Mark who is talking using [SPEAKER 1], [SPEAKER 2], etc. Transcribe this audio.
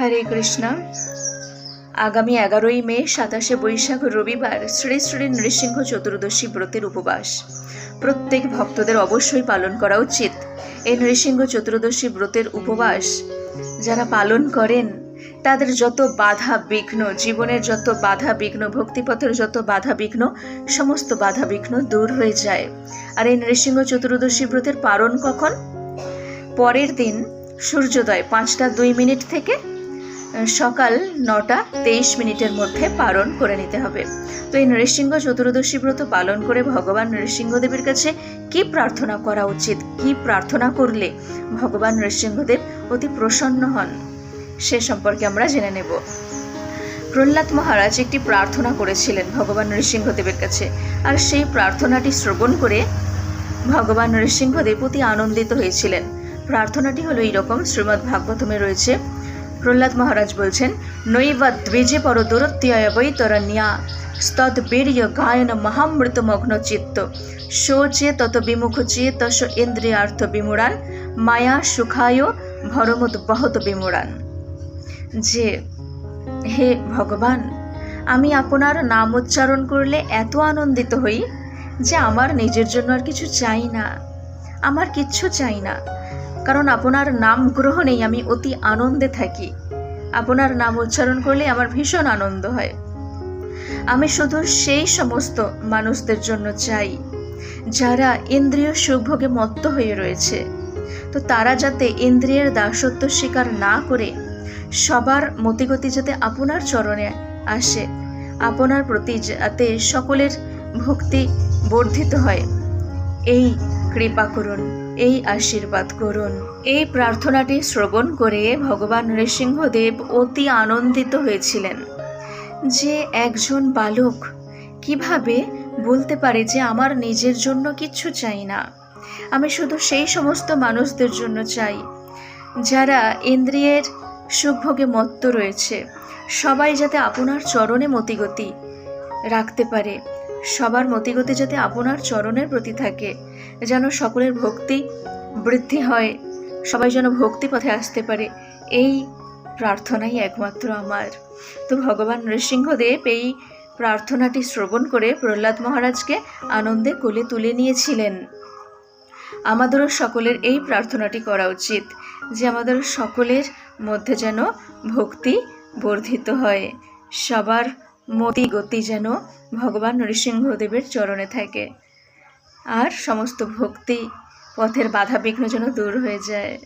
[SPEAKER 1] হরে কৃষ্ণ। আগামী এগারোই মে, সাতাশে বৈশাখ, রবিবার শ্রী শ্রী নৃসিংহ চতুর্দশী ব্রতের উপবাস। প্রত্যেক ভক্তদের অবশ্যই পালন করা উচিত। এই নৃসিংহ চতুর্দশী ব্রতের উপবাস যারা পালন করেন, তাদের যত বাধা বিঘ্ন, জীবনের যত বাধা বিঘ্ন, ভক্তিপথের যত বাধা বিঘ্ন, সমস্ত বাধা বিঘ্ন দূর হয়ে যায়। আর এই নৃসিংহ চতুর্দশী ব্রতের পালন কখন? পরের দিন সূর্যোদয় পাঁচটা দুই মিনিট থেকে সকাল নটা তেইশ মিনিটের মধ্যে পালন করে নিতে হবে। তো এই নৃসিংহ চতুর্দশী ব্রত পালন করে ভগবান নৃসিংহদেবের কাছে কি প্রার্থনা করা উচিত? কি প্রার্থনা করলে ভগবান নৃসিংহদেব অতি প্রসন্ন হন? সে সম্পর্কে আমরা জেনে নেব। প্রহ্লাদ মহারাজ একটি প্রার্থনা করেছিলেন ভগবান নৃসিংহদেবের কাছে। আর সেই প্রার্থনাটি শ্রবণ করে ভগবান নৃসিংহদেব অতি আনন্দিত হয়েছিলেন। প্রার্থনাটি হলো এইরকম শ্রীমদ্ ভাগবতমে রয়েছে প্রহ্লাদ মহারাজ বলছেন নৈবা দ্বিজে পর দূরত্যায় বৈতরণ্যা স্তদ বীর্য গায়ন মহামৃত মগ্ন চিত্ত। শোচে তত বিমুখ চেতস ইন্দ্রিয়ার্থ বিমূঢ়ান, মায়া সুখায় ভরমুদ বহত বিমূঢ়ান। যে, হে ভগবান, আমি আপনার নাম উচ্চারণ করলে এত আনন্দিত হই যে আমার নিজের জন্য আর কিছু চাই না। আমার কিচ্ছু চাই না। কারণ আপনার নাম গ্রহণেই আমি অতি আনন্দে থাকি। আপনার নাম উচ্চারণ করলে আমার ভীষণ আনন্দ হয়। আমি শুধু সেই সমস্ত মানুষদের জন্য চাই, যারা ইন্দ্রিয় সুখভোগে মত্ত হয়ে রয়েছে। তো তারা যাতে ইন্দ্রিয়ের দাসত্ব স্বীকার না করে, সবার মতিগতি যাতে আপনার চরণে আসে, আপনার প্রতি যাতে সকলের ভক্তি বর্ধিত হয়, এই কৃপা করুন। এই আশীর্বাদ করুন। এই প্রার্থনাটি শ্রবণ করে ভগবান নৃসিংহদেব অতি আনন্দিত হয়েছিলেন। যে একজন বালক, কীভাবে বলতে পারে যে আমার নিজের জন্য কিচ্ছু চাই না? আমি শুধু সেই সমস্ত মানুষদের জন্য চাই, যারা ইন্দ্রিয়ের সুখভোগে মত্ত রয়েছে। সবাই যাতে আপনার চরণে মতিগতি রাখতে পারে। সবার মতিগতি যাতে আপনার চরণের প্রতি থাকে, যেন সকলের ভক্তি বৃদ্ধি হয়, সবাই যেন ভক্তি পথে আসতে পারে, এই প্রার্থনাই একমাত্র আমার। তো ভগবান নৃসিংহদেব এই প্রার্থনাটি শ্রবণ করে প্রহ্লাদ মহারাজকে আনন্দে কোলে তুলে নিয়েছিলেন। আমাদেরও সকলের এই প্রার্থনাটি করা উচিত, যে আমাদের সকলের মধ্যে যেন ভক্তি বর্ধিত হয়, সবার মতি গতি যেন ভগবান নৃসিংহদেবের চরণে থাকে। আর সমস্ত ভক্তি পথের বাধা বিঘ্ন যেন দূর হয়ে যায়।